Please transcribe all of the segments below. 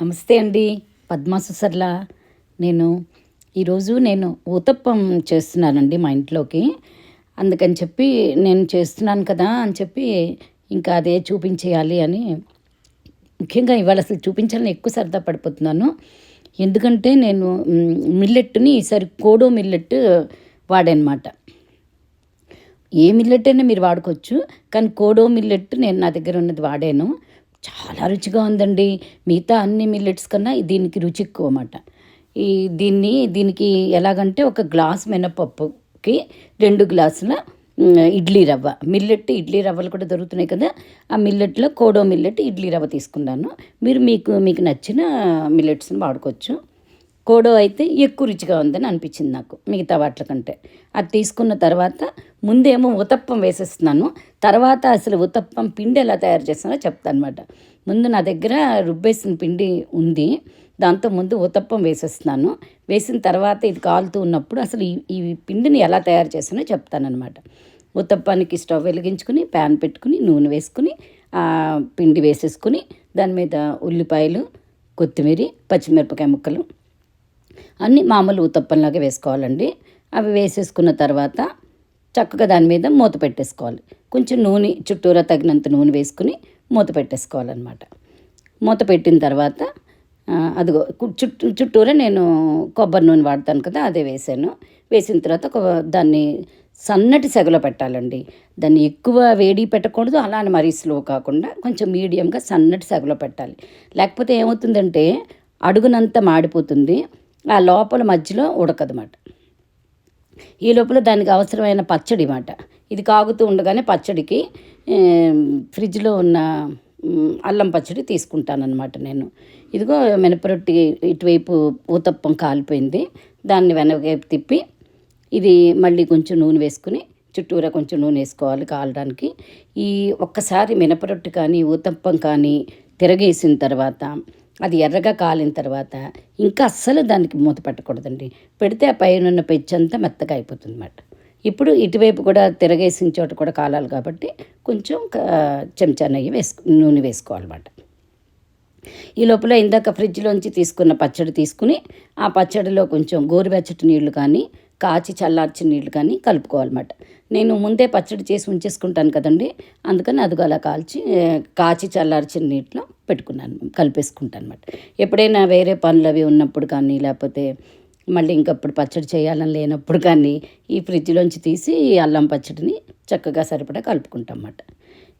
నమస్తే అండి పద్మా సుసర్ల. నేను ఈరోజు నేను ఊతప్పం చేస్తున్నానండి మా ఇంట్లోకి. అందుకని చెప్పి నేను చేస్తున్నాను కదా అని చెప్పి ఇంకా అదే చూపించేయాలి అని ముఖ్యంగా ఇవాళ అసలు చూపించాలని ఎక్కువ సరదా పడిపోతున్నాను. ఎందుకంటే నేను మిల్లెట్ని ఈసారి కోడో మిల్లెట్ వాడనమాట. ఏ మిల్లెట్ అయినా మీరు వాడుకోవచ్చు కానీ కోడో మిల్లెట్ నేను నా దగ్గర ఉన్నది వాడాను. చాలా రుచిగా ఉందండి. మిగతా అన్ని మిల్లెట్స్ కన్నా దీనికి రుచి ఎక్కువ అన్నమాట. ఈ దీన్ని దీనికి ఎలాగంటే ఒక గ్లాస్ మినపప్పుకి రెండు గ్లాసుల ఇడ్లీ రవ్వ. మిల్లెట్ ఇడ్లీ రవ్వలు కూడా దొరుకుతున్నాయి కదా. ఆ మిల్లెట్లో కోడో మిల్లెట్ ఇడ్లీ రవ్వ తీసుకున్నాను. మీరు మీకు మీకు నచ్చిన మిల్లెట్స్ని వాడుకోవచ్చు. కోడో అయితే ఎక్కువ రుచిగా ఉందని అనిపించింది నాకు మిగతా వాటి కంటే. అది తీసుకున్న తర్వాత ముందేమో ఉతప్పం వేసేస్తున్నాను. తర్వాత అసలు ఉతప్పం పిండి ఎలా తయారు చేస్తానో చెప్తాను అనమాట ముందు నా దగ్గర రుబ్బేసిన పిండి ఉంది. దాంతో ముందు ఉతప్పం వేసేస్తున్నాను. వేసిన తర్వాత ఇది కాలుతూ ఉన్నప్పుడు అసలు ఈ ఈ పిండిని ఎలా తయారు చేస్తానో చెప్తానమాట ఉతప్పానికి స్టవ్ వెలిగించుకుని ప్యాన్ పెట్టుకుని నూనె వేసుకుని ఆ పిండి వేసేసుకుని దాని మీద ఉల్లిపాయలు కొత్తిమీర పచ్చిమిరపకాయ ముక్కలు అన్నీ మామూలు ఉతప్పంలాగా వేసుకోవాలండి. అవి వేసేసుకున్న తర్వాత చక్కగా దాని మీద మూత పెట్టేసుకోవాలి. కొంచెం నూనె చుట్టూరా తగినంత నూనె వేసుకుని మూత పెట్టేసుకోవాలన్నమాట. మూత పెట్టిన తర్వాత అదిగో చుట్టూ చుట్టూరా నేను కొబ్బరి నూనె వాడతాను కదా అదే వేసాను. వేసిన తర్వాత ఒక దాన్ని సన్నటి సెగలో పెట్టాలండి. దాన్ని ఎక్కువ వేడి పెట్టకూడదు అలానే మరీ స్లో కాకుండా కొంచెం మీడియంగా సన్నటి సెగలో పెట్టాలి. లేకపోతే ఏమవుతుందంటే అడుగునంతా మాడిపోతుంది. ఆ లోపల మధ్యలో ఉడకదన్నమాట. ఈ లోపల దానికి అవసరమైన పచ్చడి మాట ఇది కాగుతూ ఉండగానే పచ్చడికి ఫ్రిడ్జ్లో ఉన్న అల్లం పచ్చడి తీసుకుంటానన్నమాట నేను. ఇదిగో మినపరొట్టి ఇటువైపు ఊతప్పం కాలిపోయింది. దాన్ని వెనకవైపు తిప్పి ఇది మళ్ళీ కొంచెం నూనె వేసుకుని చుట్టూరా కొంచెం నూనె వేసుకోవాలి కాలడానికి. ఈ ఒక్కసారి మినపరొట్టు కానీ ఊతప్పం కానీ తిరగేసిన తర్వాత అది ఎర్రగా కాలిన తర్వాత ఇంకా అస్సలు దానికి మూత పెట్టకూడదండి. పెడితే ఆ పైన ఉన్న పెచ్చంతా మెత్తగా అయిపోతుంది అన్నమాట ఇప్పుడు ఇటువైపు కూడా తిరగేసిన చోట కూడా కాలాలి కాబట్టి కొంచెం చెంచా నెయ్యి వేసుకు నూనె వేసుకోవాలన్నమాట. ఈ లోపల ఇందాక ఫ్రిడ్జ్లోంచి తీసుకున్న పచ్చడి తీసుకుని ఆ పచ్చడిలో కొంచెం గోరువెచ్చటి నీళ్ళు కానీ కాచి చల్లార్చిన నీళ్ళు కానీ కలుపుకోవాలన్నమాట. నేను ముందే పచ్చడి చేసి ఉంచేసుకుంటాను కదండి. అందుకని అదిగో అలా కాల్చి కాచి చల్లార్చిన నీటిలో పెట్టుకున్నాను కలిపేసుకుంటాను అనమాట ఎప్పుడైనా వేరే పనులు అవి ఉన్నప్పుడు కానీ లేకపోతే మళ్ళీ ఇంకప్పుడు పచ్చడి చేయాలని లేనప్పుడు కానీ ఈ ఫ్రిడ్జ్లోంచి తీసి ఈ అల్లం పచ్చడిని చక్కగా సరిపడా కలుపుకుంటాం అన్నమాట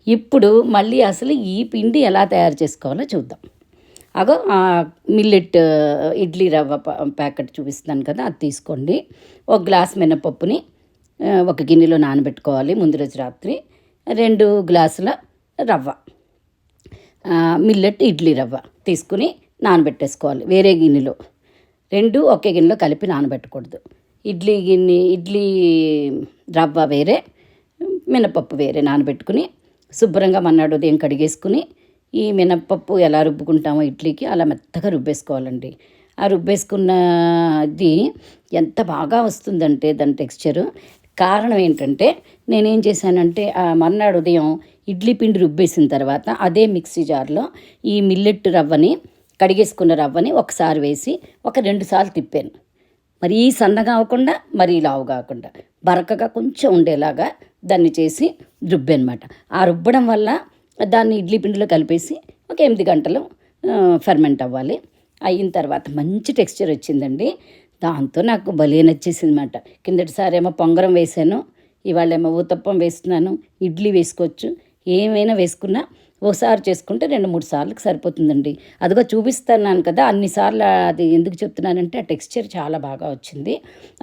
ఇప్పుడు మళ్ళీ అసలు ఈ పిండి ఎలా తయారు చేసుకోవాలో చూద్దాం. అగో మిల్లెట్ ఇడ్లీ రవ్వ ప- ప్యాకెట్ చూపిస్తున్నాను కదా అది తీసుకోండి. ఒక గ్లాస్ మినపప్పుని ఒక గిన్నెలో నానబెట్టుకోవాలి ముందు రోజు రాత్రి. రెండు గ్లాసుల రవ్వ మిల్లెట్ ఇడ్లీ రవ్వ తీసుకుని నానబెట్టేసుకోవాలి వేరే గిన్నెలో. రెండు ఒకే గిన్నెలో కలిపి నానబెట్టకూడదు. ఇడ్లీ గిన్నె ఇడ్లీ రవ్వ వేరే మినపప్పు వేరే నానబెట్టుకుని శుభ్రంగా మన్నాడు ఉదయం కడిగేసుకుని ఈ మినప్పప్పు ఎలా రుబ్బుకుంటామో ఇడ్లీకి అలా మెత్తగా రుబ్బేసుకోవాలండి. ఆ రుబ్బేసుకున్నది ఎంత బాగా వస్తుందంటే దాని టెక్స్చరు. కారణం ఏంటంటే నేనేం చేశానంటే ఆ మర్నాడు ఉదయం ఇడ్లీ పిండి రుబ్బేసిన తర్వాత అదే మిక్సీ జార్లో ఈ మిల్లెట్ రవ్వని కడిగేసుకున్న రవ్వని ఒకసారి వేసి ఒక రెండు సార్లు తిప్పాను. మరీ సన్నగా అవ్వకుండా మరీ లావు కాకుండా బరకగా కొంచెం ఉండేలాగా దాన్ని చేసి రుబ్బనమాట. ఆ రుబ్బడం వల్ల దాన్ని ఇడ్లీ పిండిలో కలిపేసి ఒక ఎనిమిది గంటలు ఫెర్మెంట్ అవ్వాలి. అయిన తర్వాత మంచి టెక్స్చర్ వచ్చిందండి. దాంతో నాకు భలే నచ్చేసింది అనమాట కిందటిసారి ఏమో పొంగరం వేసాను ఇవాళ ఏమో ఊతప్పం వేస్తున్నాను ఇడ్లీ వేసుకోవచ్చు. ఏమైనా వేసుకున్నా ఒకసారి చేసుకుంటే రెండు మూడు సార్లకు సరిపోతుందండి. అదిగో చూపిస్తున్నాను కదా అన్నిసార్లు అది ఎందుకు చెప్తున్నానంటే ఆ టెక్స్చర్ చాలా బాగా వచ్చింది.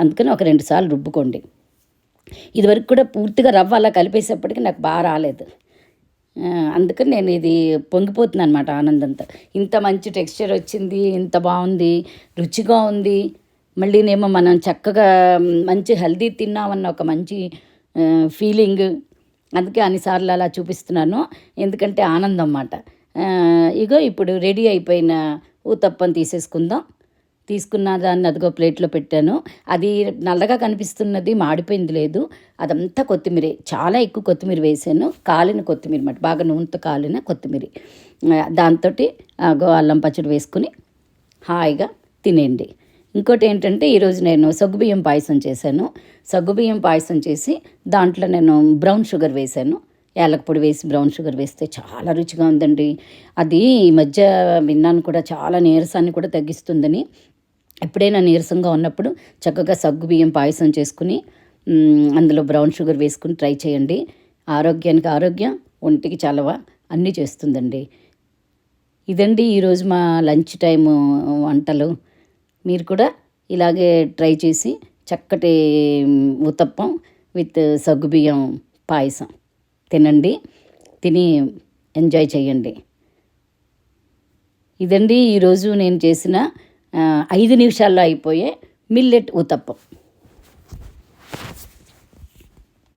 అందుకని ఒక రెండు సార్లు రుబ్బుకోండి. ఇదివరకు కూడా పూర్తిగా రవ్వ అలా కలిపేసేప్పటికి నాకు బాగా రాలేదు. అందుకని నేను ఇది పొంగిపోతుంది అనమాట ఆనందంతో. ఇంత మంచి టెక్స్చర్ వచ్చింది ఇంత బాగుంది రుచిగా ఉంది. మళ్ళీనేమో మనం చక్కగా మంచి హెల్దీ తిన్నామన్న ఒక మంచి ఫీలింగ్. అందుకే అన్నిసార్లు అలా చూపిస్తున్నాను. ఎందుకంటే ఆనందం అన్నమాట. ఇగో ఇప్పుడు రెడీ అయిపోయిన ఊతప్పం తీసేసుకుందాం. తీసుకున్న దాన్ని అదిగో ప్లేట్లో పెట్టాను. అది నల్లగా కనిపిస్తున్నది మాడిపోయింది లేదు. అదంతా కొత్తిమీర. చాలా ఎక్కువ కొత్తిమీర వేసాను. కాలిన కొత్తిమీర మాట బాగా నూనెతో కాలిన కొత్తిమీర. దాంతో అల్లం పచ్చడి వేసుకుని హాయిగా తినేయండి. ఇంకోటి ఏంటంటే ఈరోజు నేను సగ్గుబియ్యం పాయసం చేశాను. సగ్గుబియ్యం పాయసం చేసి దాంట్లో నేను బ్రౌన్ షుగర్ వేశాను. యాలక పొడి వేసి బ్రౌన్ షుగర్ వేస్తే చాలా రుచిగా ఉందండి. అది ఈ మధ్య విన్నాను కూడా చాలా నీరసాన్ని కూడా తగ్గిస్తుందని. ఎప్పుడైనా నీరసంగా ఉన్నప్పుడు చక్కగా సగ్గుబియ్యం పాయసం చేసుకుని అందులో బ్రౌన్ షుగర్ వేసుకుని ట్రై చేయండి. ఆరోగ్యానికి ఆరోగ్యం ఒంటికి చలవ అన్నీ చేస్తుందండి. ఇదండి ఈరోజు మా లంచ్ టైం వంటలు. మీరు కూడా ఇలాగే ట్రై చేసి చక్కటి ఉతప్పం విత్ సగ్గుబియ్యం పాయసం తినండి. తిని ఎంజాయ్ చేయండి. ఇదండి ఈరోజు నేను చేసిన ఐదు నిమిషాల్లో అయిపోయే మిల్లెట్ ఉతప్పం